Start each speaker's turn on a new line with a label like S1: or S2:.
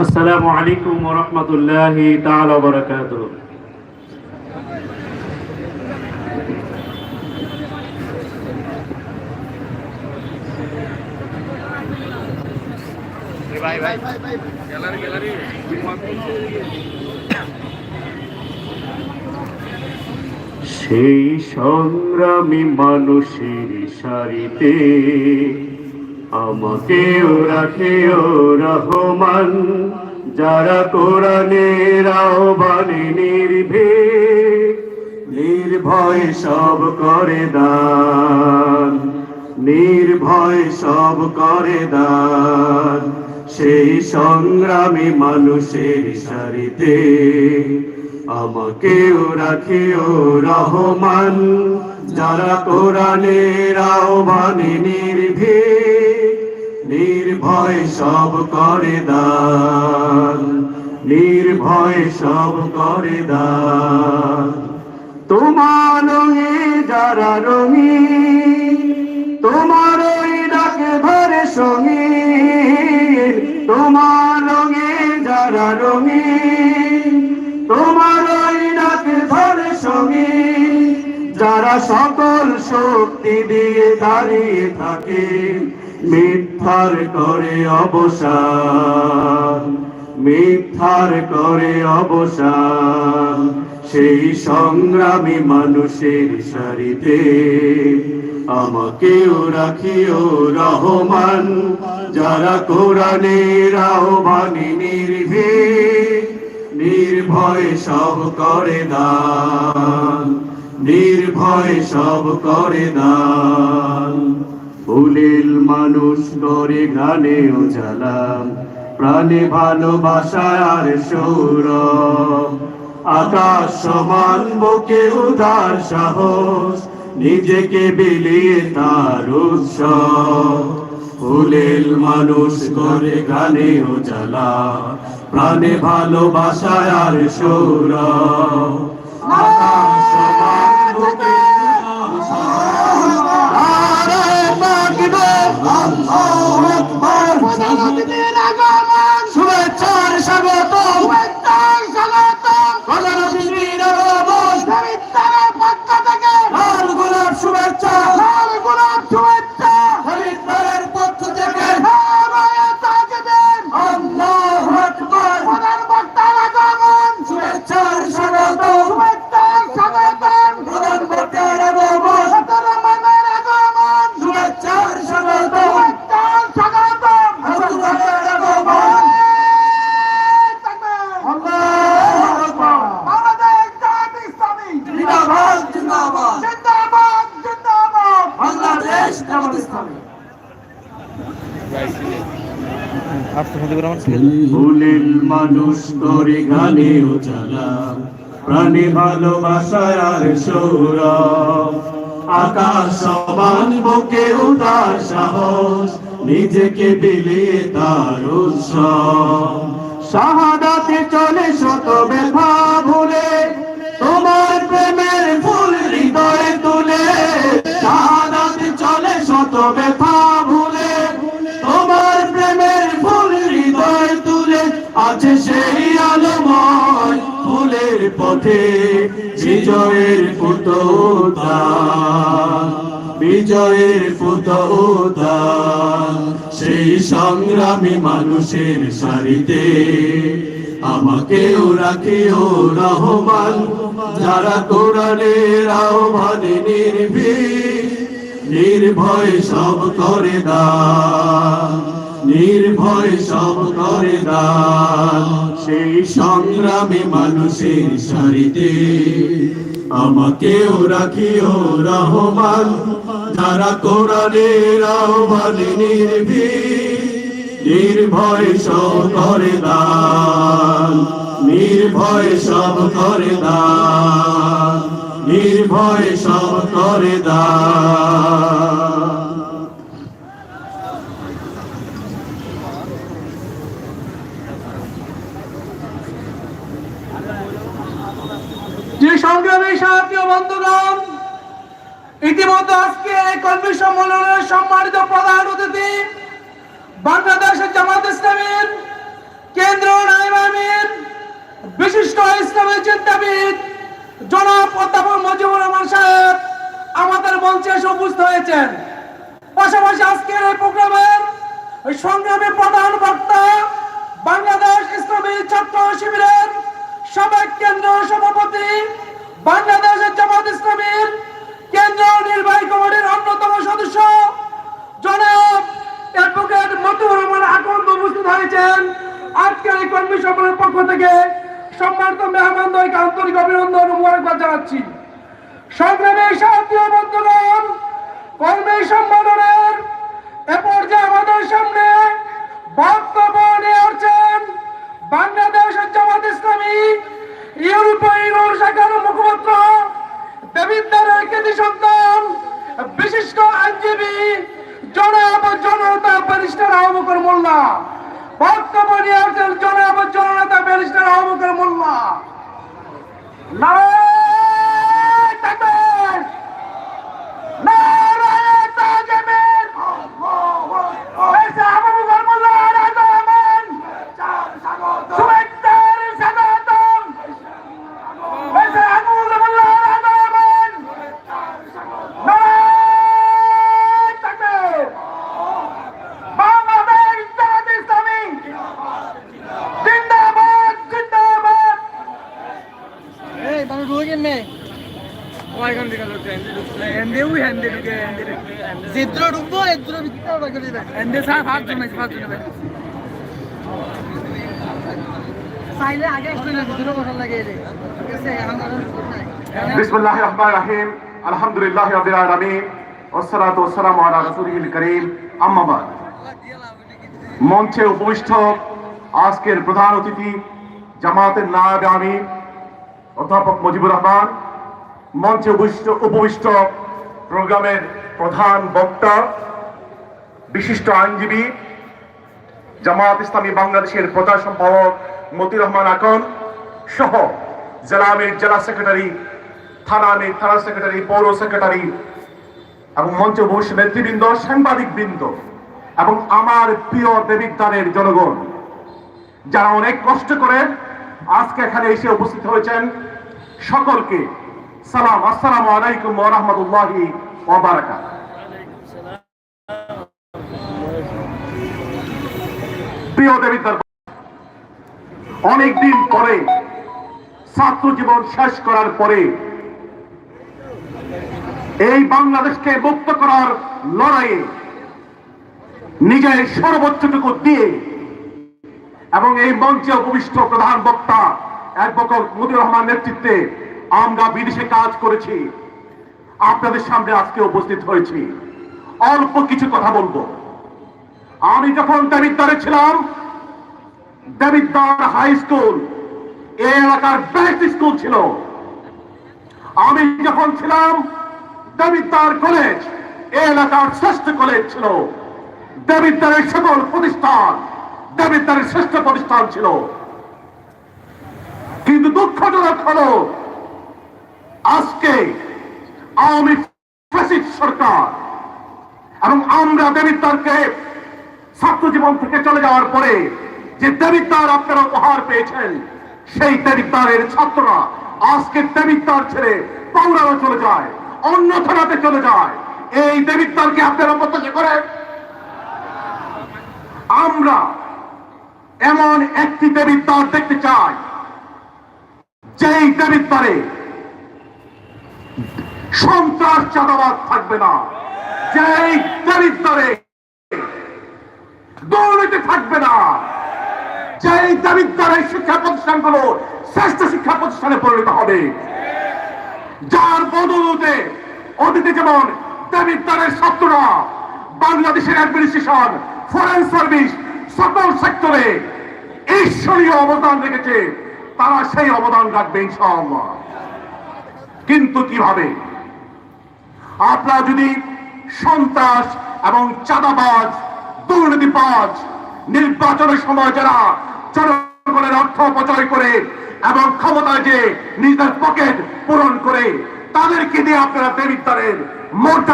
S1: আসসালামু আলাইকুম ওয়া রাহমাতুল্লাহি তাআলা ওয়া বারাকাতুহু। সেই সংগ্রামী মানুষের সারিতে আমাকেও রাখে ও রহমান, যারা কোরআনের আহ্বানে নির্ভীক, নির্ভয় সব করে দান, নির্ভয় সব করে দান। সেই সংগ্রামী মানুষের সারিতে আমাকেও রাখিও রহমান, যারা কোরআনের আহ্বানে নির্ভীক নির্ভয় সব করে দান, নির্ভয় সব করে দান। তোমার যারা রঙি তোমার ডাকে ধরে সঙ্গী তোমার রঙে যারা রঙি তোমার ডাকে ধরে সঙ্গী যারা সকল শক্তি দিয়ে দাঁড়িয়ে থাকে মিথ্যার করে অবসান, মিথ্যার করে অবসান, সেই সংগ্রামী মানুষের সারিতে আমাকেও রাখিও রহমান, যারা কোরআনের আহ্বানে নির্ভীক, নির্ভয় সব করে দান, নির্ভয় সব করে দান। ফুলিল মানুষ করে গানে জ্বালাম প্রাণে ভালোবাসা আর সৌর আকাশ সমান, বুকে উদার সাহস, নিজেকে বিলিয়ে তার ফুলেল মানুষ করে গানে ও জ্বালা প্রাণে ভালোবাসায় আর সৌর আকাশ সমান বুকে উদার সাহস। নারায়ে তাকবীর, আল্লাহু আকবার। শুভেচ্ছার স্বাগতম। প্রধানমন্ত্রীর লাল গোলাপ শুভেচ্ছা। ফুলের মানুষ করে গানে উজালা প্রাণী ভালোবাসায় আর সৌরভ। আকাশ সমান, বুকে উদার সাহস, নিজেকে বিলিয়ে তার উৎসব। শাহাদাতে চলে শত ব্যথা ভুলে পথে বিজয়ের পুতোদান বিজয়ের পুতোদান সেই সংগ্রামী মানুষের সারিতে আমাকেও রাখিও রহমান, যারা কোরআনের আহ্বানে নির্ভীক, নির্ভয় সব করে দান, নির্ভয় সব করে দান। সেই সংগ্রামী মানুষের সারিতে আমাকেও রাখিও রহমান, যারা কোরআনের আহ্বানে নির্ভীক, নির্ভয় সব করে দান, নির্ভয় সব করে দান, নির্ভয় সব করে দান।
S2: ইতিমধ্যে আজকে এই কর্মী সম্মেলনের সম্মানিত প্রধান অতিথি বাংলাদেশের জামাত ইসলামের কেন্দ্র নাইব বিশিষ্ট ইসলামের চিন্তাবিদ জনাব অধ্যাপক মজিবুর রহমান সাহেব আমাদের মঞ্চে সবুজ হয়েছেন। পাশাপাশি আজকের এই প্রোগ্রামের সংগ্রামী প্রধান বক্তা সম্মানিত মেহমানদয়কে আন্তরিক অভিনন্দন মোবারকবাদ জানাচ্ছি। সংগ্রামী সাথীয় বন্ধুগণ, কর্মী সম্মেলনের এ পর্যায়ে আমাদের সামনে বক্তব্য নিয়ে আসছেন বাংলাদেশের জামাত ইসলামী, ইউরোপীয় শাখার মুখপাত্র দেবিদ্দারের কৃতি সন্তান, বিশিষ্ট আইনজীবী জনাব জনতা ব্যারিস্টার আহমকর মোল্লা। বক্তব্য নিয়ে আসছেন জনাব জননেতা ব্যারিস্টার আহমকর মোল্লা। নারায়ণ!
S3: ওইখান থেকে লোক এন্ডে ওই হ্যান্ডে ঢুকে হ্যান্ডে জিদ্র ঢুকবো এদ্র ভিতরে ওরা করে দিবে এন্ডে স্যার ফাঁক জমে ফাঁক জমে চাইলে আগে আসলে না ভিতরে বসার লাগে রে ঠিক আছে এখন আর নাই
S4: বিসমুল্লাহ রহমান রাহিম আলহামদুলিল্লাহ রাব্বিল আলামিন ওয়াসসালাতু ওয়াসসালামু আলা রাসূলিল কারীম আম্মা বাদ মঞ্চে উপবিষ্ট আজকের প্রধান অতিথি জামাতের নায়েব আমি অধ্যাপক মুজিবুর রহমান মঞ্চে উপবিষ্ট উপবিষ্ট প্রোগ্রামের প্রধান বক্তা, বিশিষ্ট আইনজীবী জামাত ইসলামী বাংলাদেশের প্রচার সম্পাদক মতির রহমান আকন সহ জেলা আমির, জেলা সেক্রেটারি, থানা আমির, থানা সেক্রেটারি, পৌর সেক্রেটারি এবং মঞ্চ বসে নেতৃবৃন্দ সাংবাদিক বৃন্দ এবং আমার প্রিয় দেবিদ্বারের জনগণ, যারা অনেক কষ্ট করে আজকে এখানে এসে উপস্থিত হয়েছেন, সকলকে সালাম, আসসালামু আলাইকুম ওয়া রাহমাতুল্লাহি ওয়া বারাকাতুহু। প্রিয় অনেকদিন পরে, ছাত্র জীবন শেষ করার পরে, এই বাংলাদেশকে মুক্ত করার লড়াইয়ে নিজের সর্বোচ্চটুকু দিয়ে এবং এই মঞ্চে উপবিষ্ট প্রধান বক্তা অ্যাডভোকেট মুদির রহমান নেতৃত্বে আমরা বিদেশে কাজ করেছি। আপনাদের সামনে আজকে উপস্থিত হয়েছি। অল্প কিছু কথা বলব। আমি যখন দেবিদ্বারে ছিলাম, দেবিদ্বার হাই স্কুল এই এলাকার বেস্ট স্কুল ছিল। আমি যখন ছিলাম, দেবিদ্বার কলেজ এই এলাকার শ্রেষ্ঠ কলেজ ছিল। দেবিদ্বারের সকল প্রতিষ্ঠান, দেবিদ্বারের শ্রেষ্ঠ প্রতিষ্ঠান ছিল। কিন্তু দুঃখজনক হলো আজকে আওয়ামী ফ্যাসিস্ট সরকার এবং আমরা দেবিদ্বারকে ছাত্র জীবন থেকে চলে যাওয়ার পরে যে দেবিদ্বার আপনারা উপহার পেয়েছেন, সেই দেবিদ্বারের ছাত্ররা আজকে দেবিদ্বার ছেড়ে পাউরাও চলে যায় অন্য থানাতে চলে যায়। এই দেবিদ্বারকে আপনারা প্রত্যাশা করেন? আমরা এমন একটি দেবিদ্বার দেখতে চাই, যেই দেবিদ্বারে সন্ত্রাস চাঁদাবাদ থাকবে না। যেই দুর্নীতি থাকবে না। যেই দাবিদ্বারের শিক্ষা প্রতিষ্ঠানগুলো শ্রেষ্ঠ শিক্ষা প্রতিষ্ঠানে পরিণত হবে। যার বদলতে অতীতে যেমন দাবিদ্বারের ছাত্ররা, বাংলাদেশের অ্যাডমিনিস্ট্রেশন ফরেন সার্ভিস সকল সেক্টরে ঈশ্বরীয় অবদান রেখেছে, তারা সেই অবদান রাখবে ইনশাআল্লাহ। কিন্তু কীভাবে? আপনারা যদি সন্ত্রাস এবং চাঁদাবাজ, দুর্নীতিবাজ, নির্বাচনের সময় যারা জনগণের অর্থ অপচয় করে এবং ক্ষমতায় যে নিজের পকেট পূরণ করে, তাদেরকে দিয়ে আপনারা দেবিদ্বারের মর্যাদা